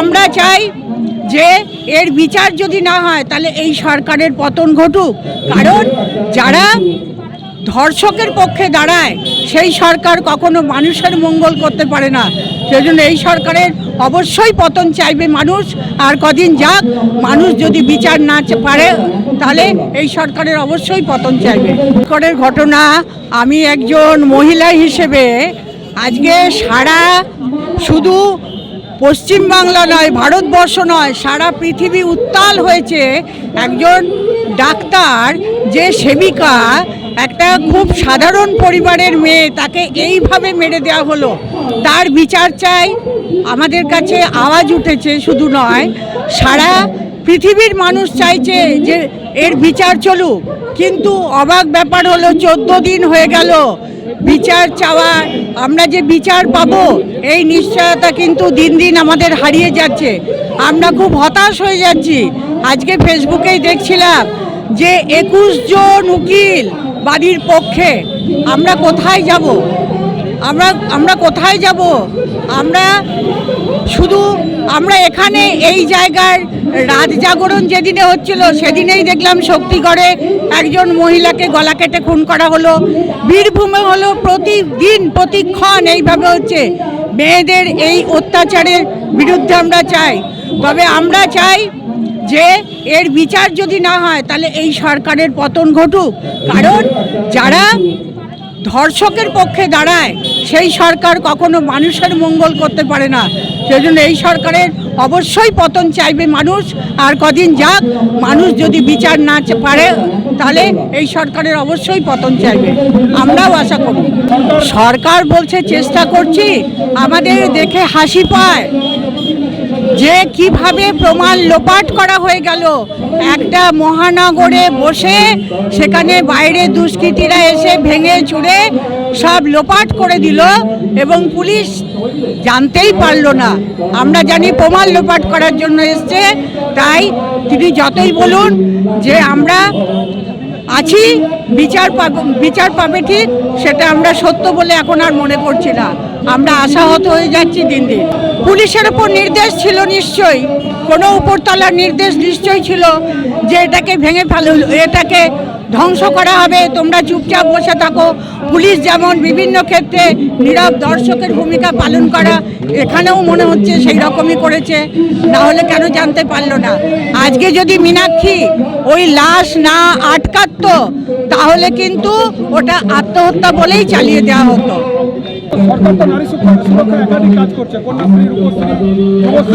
আমরা চাই যে এর বিচার যদি না হয়, তাহলে এই সরকারের পতন ঘটুক। কারণ যারা ধর্ষকের পক্ষে দাঁড়ায়, সেই সরকার কখনো মানুষের মঙ্গল করতে পারে না। সেজন্য এই সরকারের অবশ্যই পতন চাইবে মানুষ। আর কদিন যাক মানুষ যদি বিচার না পারে, তাহলে এই সরকারের অবশ্যই পতন চাইবে। করের ঘটনা আমি একজন মহিলা হিসেবে আজকে সারা শুধু পশ্চিমবাংলা নয়, ভারতবর্ষ নয়, সারা পৃথিবী উত্তাল হয়েছে একজন ডাক্তার, যে সেবিকা, একটা খুব সাধারণ পরিবারের মেয়ে, তাকে এইভাবে মেরে দেওয়া হলো। তার বিচার চাই। আমাদের কাছে আওয়াজ উঠেছে, শুধু নয়, সারা পৃথিবীর মানুষ চাইছে যে এর বিচার চলুক, কিন্তু অবাক ব্যাপার হলো চোদ্দ দিন হয়ে গেল। বিচার চাওয়া, আমরা যে বিচার পাবো, এই নিশ্চয়তা কিন্তু দিন দিন আমাদের হারিয়ে যাচ্ছে। আমরা খুব হতাশ হয়ে যাচ্ছি। আজকে ফেসবুকেই দেখছিলাম যে একুশ জন উকিল বাড়ির পক্ষে, আমরা কোথায় যাব? আমরা আমরা কোথায় যাব? আমরা শুধু, আমরা এখানে এই জায়গার রাত জাগরণ যেদিনে হচ্ছিল, সেদিনেই দেখলাম শক্তিগড়ে একজন মহিলাকে গলা কেটে খুন করা হলো। বীরভূমে হলো প্রতিদিন, প্রতিক্ষণ এইভাবে হচ্ছে। মেয়েদের এই অত্যাচারের বিরুদ্ধে আমরা চাই। তবে আমরা চাই যে এর বিচার যদি না হয়, তাহলে এই সরকারের পতন ঘটুক। কারণ যারা ধর্ষকের পক্ষে দাঁড়ায়, সেই সরকার কখনো মানুষের মঙ্গল করতে পারে না। সেজন্য এই সরকারের অবশ্যই পতন চাইবে মানুষ, আর কদিন যাক মানুষ যদি বিচার না পারে, তাহলে এই সরকারের অবশ্যই পতন চাইবে। আমরাও আশা করি। সরকার বলছে, চেষ্টা করছি, আমাদের দেখে হাসি পায়। যে কীভাবে প্রমাণ লোপাট করা হয়ে গেল, একটা মহানগরে বসে সেখানে বাইরে দুষ্কৃতীরা এসে ভেঙে চুড়ে সব লোপাট করে দিল এবং পুলিশ জানতেই পারল না। আমরা জানি প্রমাণ লোপাট করার জন্য এসছে, তাই তিনি যতই বলুন যে আমরা আছি, বিচার বিচার পাবে ঠিক, সেটা আমরা সত্য বলে এখন আর মনে করছি না। আমরা আশাহত হয়ে যাচ্ছি দিন দিন। পুলিশের ওপর নির্দেশ ছিল নিশ্চয়ই, কোনো উপরতলার নির্দেশ নিশ্চয়ই ছিল যে এটাকে ভেঙে ফেল এটাকে ধ্বংস করা হবে তোমরা চুপচাপ বসে থাকো। পুলিশ যেমন বিভিন্ন ক্ষেত্রে নীরব দর্শকের ভূমিকা পালন করা এখানেও মনে হচ্ছে সেই রকমই করেছে। না হলে কেন জানতে পারল না? আজকে যদি মীনাক্ষী ওই লাশ না আটকাতো তাহলে কিন্তু ওটা আত্মহত্যা বলেই চালিয়ে দেওয়া হতো।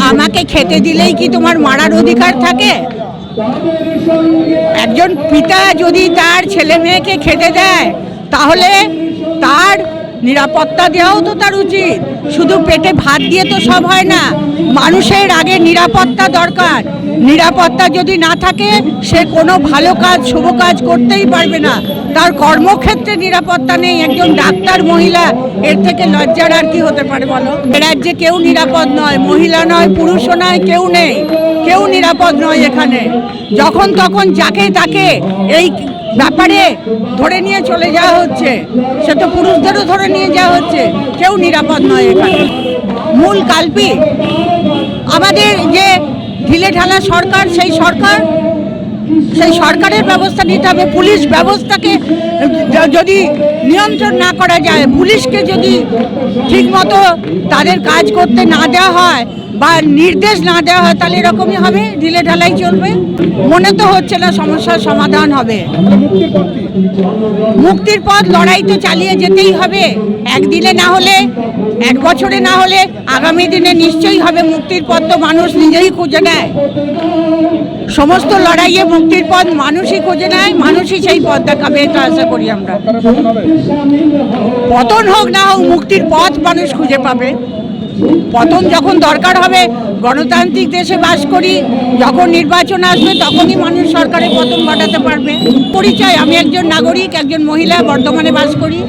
আমাকে খেতে দিলেই কি তোমার মারার অধিকার থাকে? একজন পিতা যদি তার ছেলে মেয়েকে খেতে দেয় তাহলে তার নিরাপত্তা দেওয়াও তো তার উচিত। শুধু পেটে ভাত দিয়ে তো সব হয় না। মানুষের আগে নিরাপত্তা দরকার। নিরাপত্তা যদি না থাকে, সে কোনো ভালো কাজ, শুভ কাজ করতেই পারবে না। তার কর্মক্ষেত্রে নিরাপত্তা নেই। একজন ডাক্তার, মহিলা, এর থেকে লজ্জার আর কি হতে পারে বলো? রাজ্যে কেউ নিরাপদ নয়, মহিলা নয়, পুরুষও নয়, কেউ নেই। কেউ নিরাপদ নয় এখানে। যখন তখন যাকে তাকে এই ব্যাপারে ধরে নিয়ে চলে যাওয়া হচ্ছে। সে তো পুরুষদেরও ধরে নিয়ে যাওয়া হচ্ছে। কেউ নিরাপদ নয় এখানে। মূল কাল্পি আমাদের যে ঢিলে ঢালা সরকার, সেই সরকার, সেই সরকারের ব্যবস্থা নিতে হবে। পুলিশ ব্যবস্থাকে যদি নিয়ন্ত্রণ না করা যায়, পুলিশকে যদি ঠিকমতো তাদের কাজ করতে না দেওয়া হয় বা নির্দেশ না দেওয়া হয় তাহলে এরকমই হবে? ঢিলে ঢালাই চলবে? মনে তো হচ্ছে না সমস্যার সমাধান হবে। মুক্তির পথ লড়াই তো চালিয়ে যেতেই হবে। একদিনে না হলে, এক বছরে না হলে আগামী দিনে নিশ্চয়ই হবে। মুক্তির পথ তো মানুষ নিজেই খুঁজে নেয়। সমস্ত লড়াইয়ে মুক্তির পথ মানুষই খুঁজে নেয়, মানুষই সেই পথ দেখাবে, এটা আশা করি আমরা। পতন হোক না হোক, মুক্তির পথ মানুষ খুঁজে পাবে। পতন যখন দরকার হবে, গণতান্ত্রিক দেশে বাস করি, যখন নির্বাচন আসবে, তখনই মানুষ সরকারের পতন ঘটাতে পারবে। পরিচয়, আমি একজন নাগরিক, একজন মহিলা বর্ধমানে বাস করি।